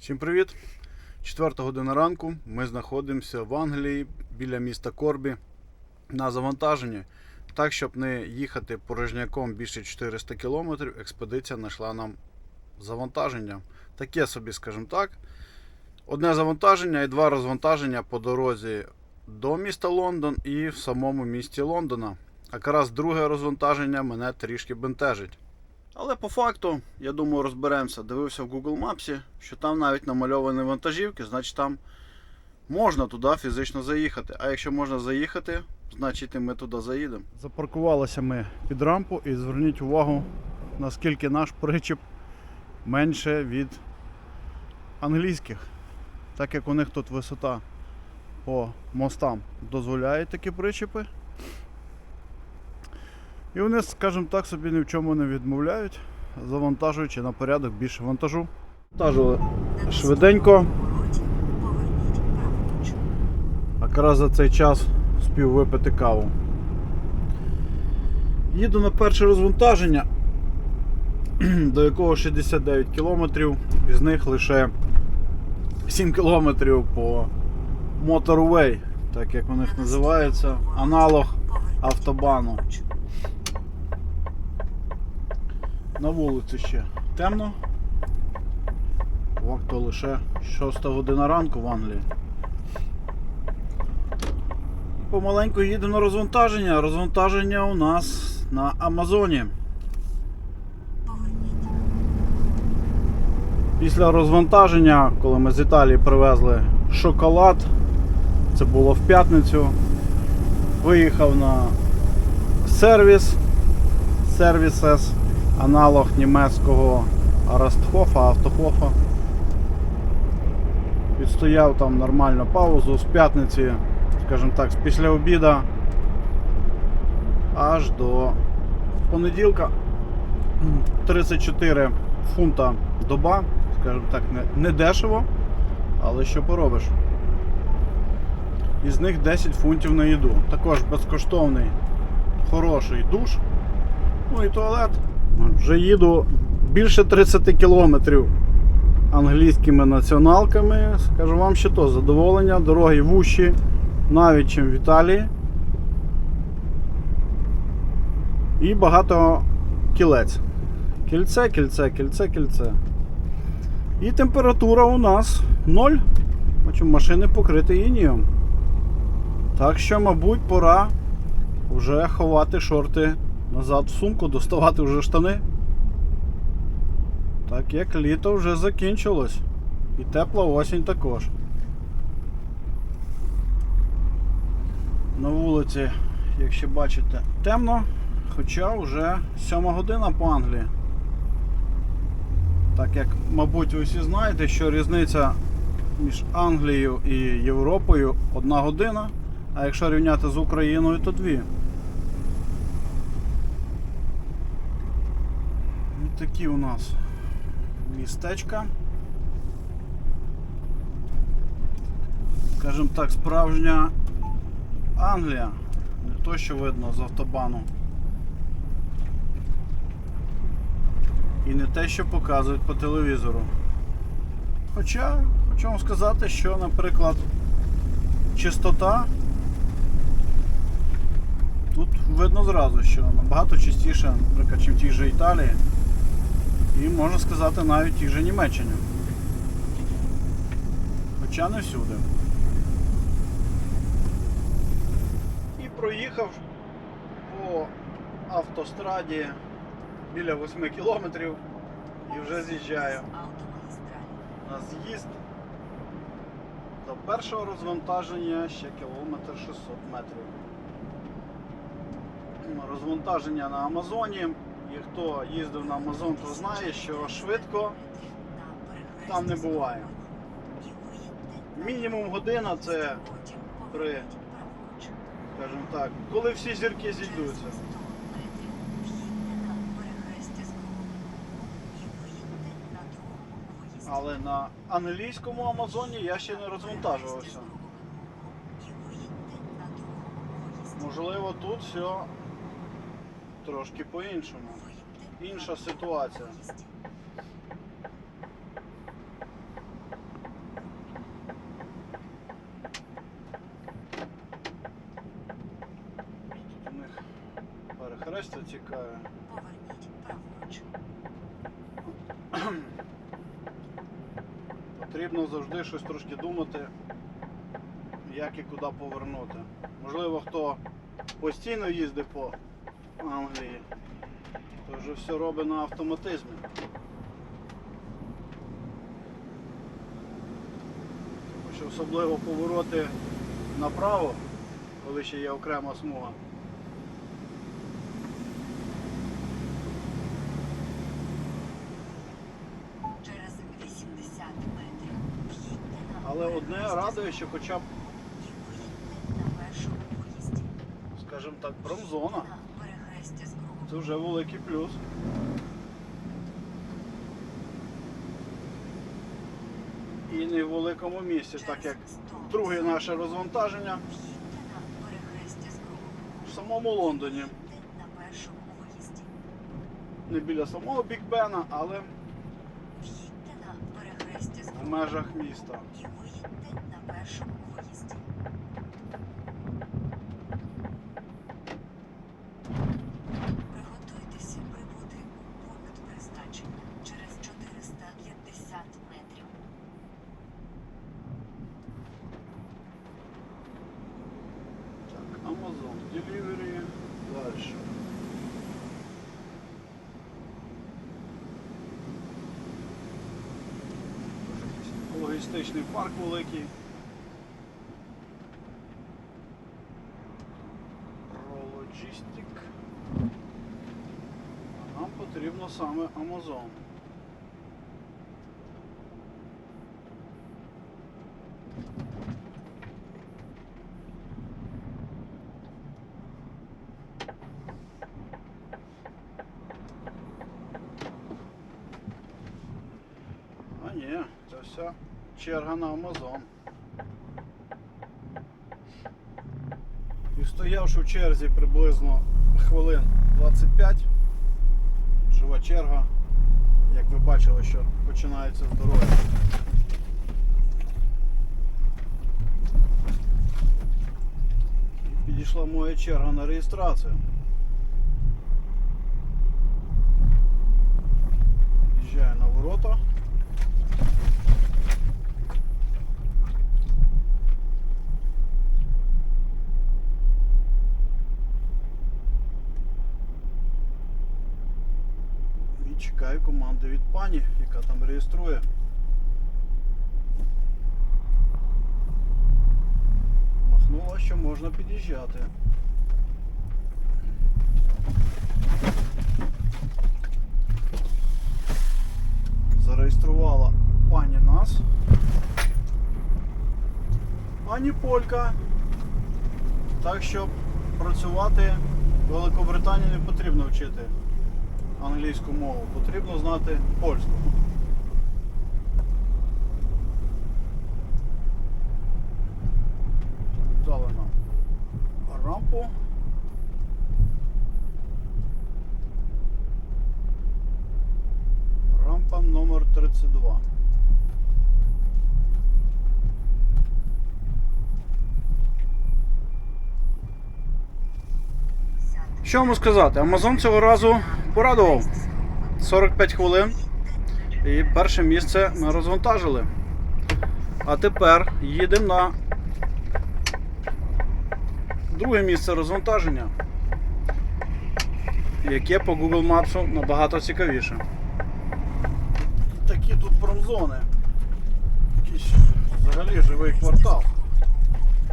Всім привіт! Четверта година ранку. Ми знаходимося в Англії біля міста Корбі на завантаженні. Так, щоб не їхати порожняком більше 400 км, експедиція знайшла нам завантаження. Таке собі, скажімо так. Одне завантаження і два розвантаження по дорозі до міста Лондон і в самому місті Лондона. А якраз друге розвантаження мене трішки бентежить. Але по факту, я думаю, розберемося. Дивився в Google Maps, що там навіть намальовані вантажівки, значить там можна туди фізично заїхати. А якщо можна заїхати, значить і ми туди заїдемо. Запаркувалися ми під рампу і зверніть увагу, наскільки наш причіп менше від англійських. Так як у них тут висота по мостам дозволяє такі причіпи. І вони, скажімо так, собі ні в чому не відмовляють, завантажуючи на порядок більше вантажу. Вантажили швиденько. Якраз за цей час спів випити каву. Їду на перше розвантаження, до якого 69 кілометрів, із них лише 7 кілометрів по Motorway, так як у них називається, аналог автобану. На вулиці ще темно. Вакто лише 6 година ранку в Англії. Помаленьку їдемо на розвантаження. Розвантаження у нас на Амазоні. Після розвантаження, коли ми з Італії привезли шоколад, це було в п'ятницю, виїхав на сервіс, сервісес, аналог німецького Арастхофа, Автохофа. Відстояв там нормально паузу з п'ятниці, скажімо так, після обіда аж до понеділка 34 фунта доба, скажімо так, не, не дешево, але що поробиш. Із них 10 фунтів на їду. Також безкоштовний хороший душ. Ну і туалет. Вже їду більше 30 кілометрів англійськими націоналками. Скажу вам, що то задоволення, дороги вущі, навіть чим в Італії. І багато кілець. Кільце, кільце, кільце, кільце. І температура у нас 0. Бачимо, машини покриті інієм. Так що, мабуть, пора вже ховати шорти назад в сумку, доставати вже штани. Так як літо вже закінчилось. І тепла осінь також. На вулиці, якщо бачите, темно, хоча вже 7 година по Англії. Так як, мабуть, ви всі знаєте, що різниця між Англією і Європою одна година, а якщо рівняти з Україною, то дві. Такі у нас містечка. Скажімо так, справжня Англія. Не то, що видно з автобану. І не те, що показують по телевізору. Хоча, хочу вам сказати, що, наприклад, чистота тут видно зразу, що набагато чистіше, наприклад, чим в тій же Італії. І можна сказати навіть в тій же Німеччині. Хоча не всюди. І проїхав по автостраді біля 8 кілометрів і вже з'їжджаю на з'їзд. До першого розвантаження ще кілометр 600 метрів. Розвантаження на Амазоні. І хто їздив на Амазон, то знає, що швидко там не буває. Мінімум година це при, скажімо так, коли всі зірки зійдуться. Але на англійському Амазоні я ще не розвантажувався. Можливо, тут все трошки по-іншому інша ситуація. Тут у них перехрестя тікає. Поверніть праворуч. Потрібно завжди щось трошки думати, як і куди повернути. Можливо, хто постійно їздить по Англії вже все робить на автоматизмі. Тому що особливо повороти направо, коли ще є окрема смуга. Через 80 метрів Але одне радує, що хоча б, скажімо так, промзона. Це вже великий плюс. І не в великому місці, так як друге наше розвантаження в самому Лондоні. Не біля самого Біг Бена, але в межах міста. І виїдьте на першому виїзді. Логістичний парк великий. Prologistic. А нам потрібно саме Amazon. А ні, це вся черга на Амазон. І стоявши в черзі приблизно хвилин 25, жива черга, як ви бачили, що починається з дороги. Підійшла моя черга на реєстрацію. Їжджаю на ворота. І чекаю команди від пані, яка там реєструє. Махнула, що можна під'їжджати. Зареєструвала пані нас. Пані Полька. Так що працювати в Великобританії не потрібно вчити англійську мову, потрібно знати польську. Дали нам рампу. Рампа номер 32. Що вам сказати? Амазон цього разу порадував. 45 хвилин. І перше місце ми розвантажили. А тепер їдемо на друге місце розвантаження, яке по Google Maps набагато цікавіше. Такі тут промзони. Якийсь взагалі живий квартал.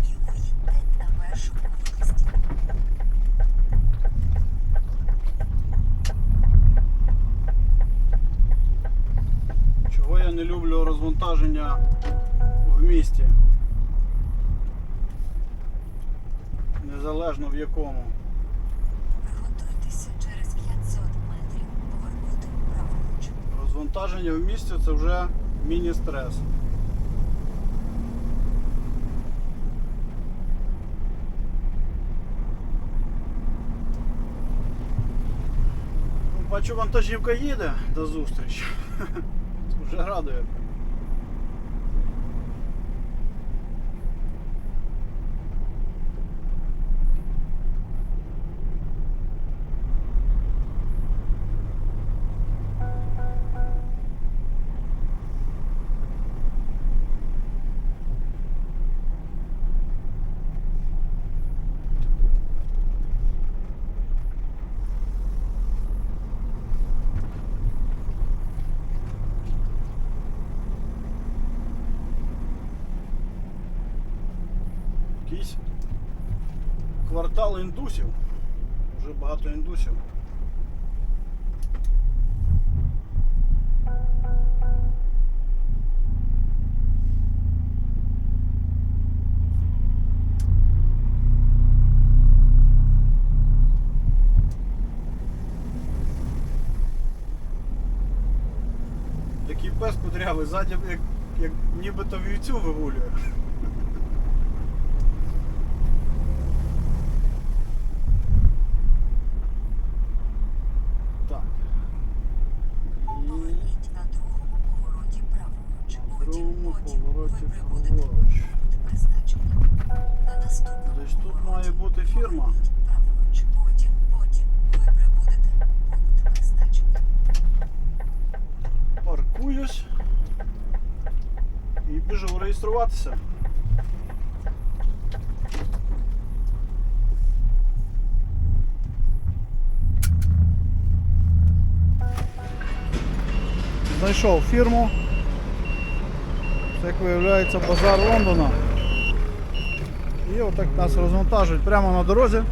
І виїдьте на першому виїзді. Чого я не люблю розвантаження в місті. Незалежно в якому. Приготуйтеся через 500 метрів повернути праворуч. Розвантаження в місті це вже міні-стрес. Ну, Бачу, вантажівка їде до зустрічі. Вже радує. Якийсь квартал індусів. Вже багато індусів. Такий пес кудрявий, ззаді як, як нібито вівцю вигулює. Біжу реєструватися. Знайшов фірму. Як виявляється, базар Лондона. І отак нас розвантажують прямо на дорозі.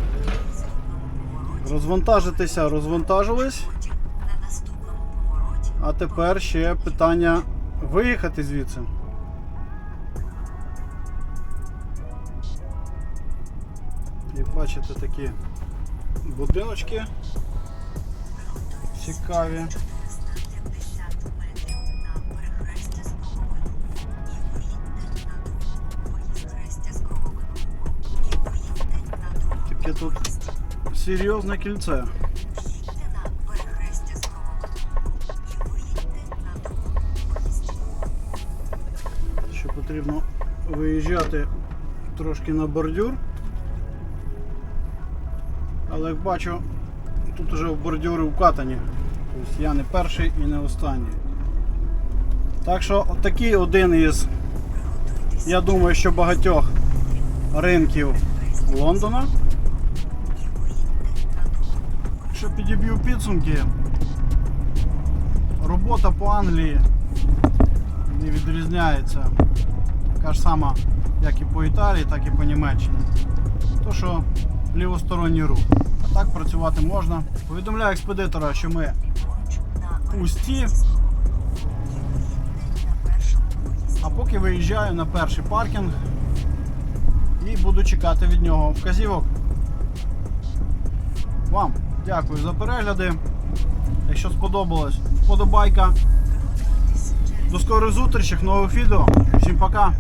Розвантажитися, розвантажились. А тепер ще питання виїхати звідси. І виїдьте на другому. Таке тут серйозне кільце. Що потрібно виїжджати трошки на бордюр. Але як бачу, тут вже бордюри вкатані. Тобто я не перший і не останній. Так що такий один із, я думаю, що багатьох ринків Лондона. Якщо підіб'ю підсумки, робота по Англії не відрізняється така ж сама, як і по Італії, так і по Німеччині. То що лівосторонній рух. Так працювати можна. Повідомляю експедитора, що ми пусті. А поки виїжджаю на перший паркінг і буду чекати від нього вказівок. Вам дякую за перегляди. Якщо сподобалось, вподобайка. До скорих зустрічей, нових відео. Всім пока.